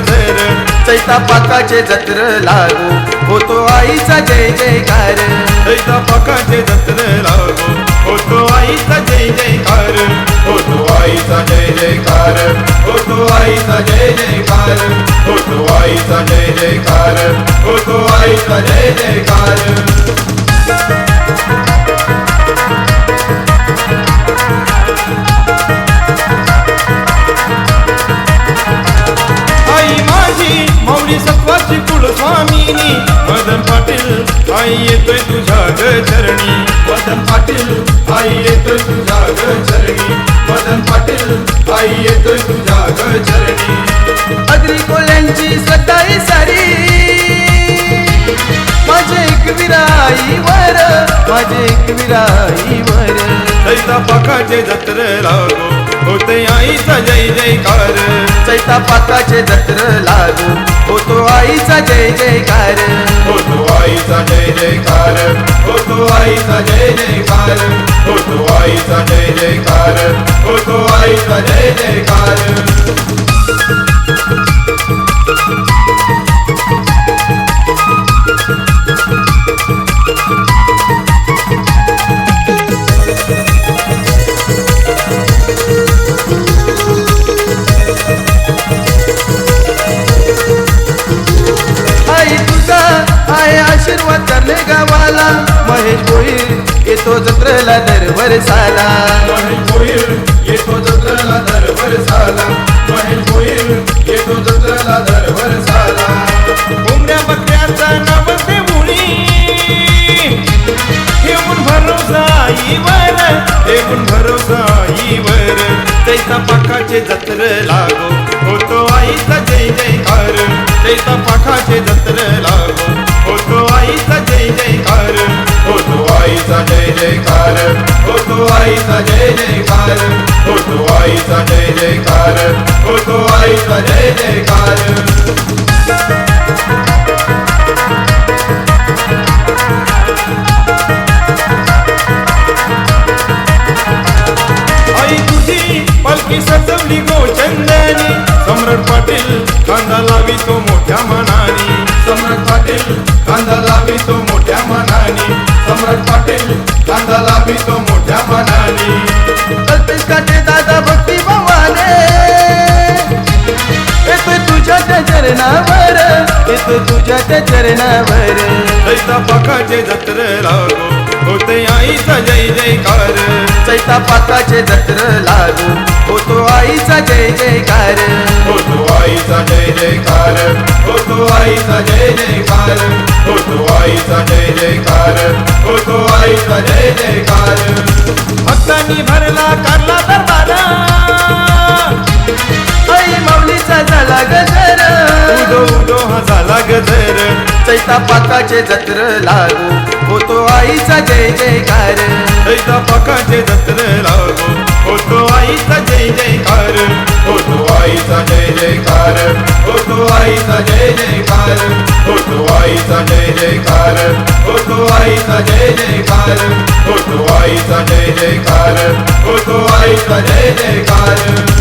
झाला चैता पाकाचे जत्र लागू. होतो आईचा जय जयकार. चैता पाकाचे जत्र लागो. होतो आईचा जय जयकार. होतो आईचा जय जयकार. होतो आईचा जय जयकार. होतो आईचा जय जयकार. होतो आईचा जय जयकार. सत्वाची कुलस्वामिनी मदन पाटील आई येतोय तुझ्या ग चरणी मदन पाटील आई येतोय तुझ्या ग चरणी मदन पाटील आई येतोय तुझ्या ग चरणी अग्री कोल्यांची सताई सारी. माझे एक विराईवर माझे एक विराईवर दैता पकाचे जत्र लागो. होते आईचा जय जयकार. चैता पाकाचे जत्र लागू. होतो आईचा जय जयकार. होतो आईचा जय जयकार. होतो आईचा जय जयकार. होतो आईचा जय जयकार. होतो आईचा जय जयकार. करणे गावाला. महेश भोईर येतो जत्रेला दरवर साला. महेश भोईर येतो जत्राला दरवर साला. महेश भोईर येतो जत्राला दरवर साला. कोंबड्या बकऱ्याचा नवते मुळी येऊन भरोसा येऊन भरोसा जत्र लागो. आईचा जय जयकार होतो आईचा जय जयकार होतो आईचा जय जयकार होतो आईचा जय जयकार. आई तुझी पालखी सजवली गो चंदनी. सम्राट पाटील कांदा लावी तो मोठ्या मनानी. सम्राट पाटील कांदा लावी तो लावी तो मोठ्या मनानी कल्पेश काटे दादा भक्ती भवाने येतोय तुझ्या त्या चरणावर येतोय तुझ्या त्या चरणावर. दैता पकाचे जत्र लागो होते आईचा जय जयकार. चैता पाकाचे जत्र लागू. होतो आईचा जय जयकार. होतो आईचा जय जयकार. होतो आईचा जय जयकार. होतो आईचा जय जयकार. होतो आईचा जय जयकार. भक्तांनी भरला कारला दरबार. आई माऊलीचा झाला गजर. उदो उदो हा झाला गजर. चैता पाकाचे जत्र लागू. होतो आईचा जय जयकार. दैता पकाचे जत्र लागो. होतो आईचा जय जयकार होतो आईचा जय जयकार होतो आईचा जय जयकार होतो आईचा जय जयकार होतो आईचा जय जयकार होतो आईचा जय जयकार होतो आईचा जय जयकार.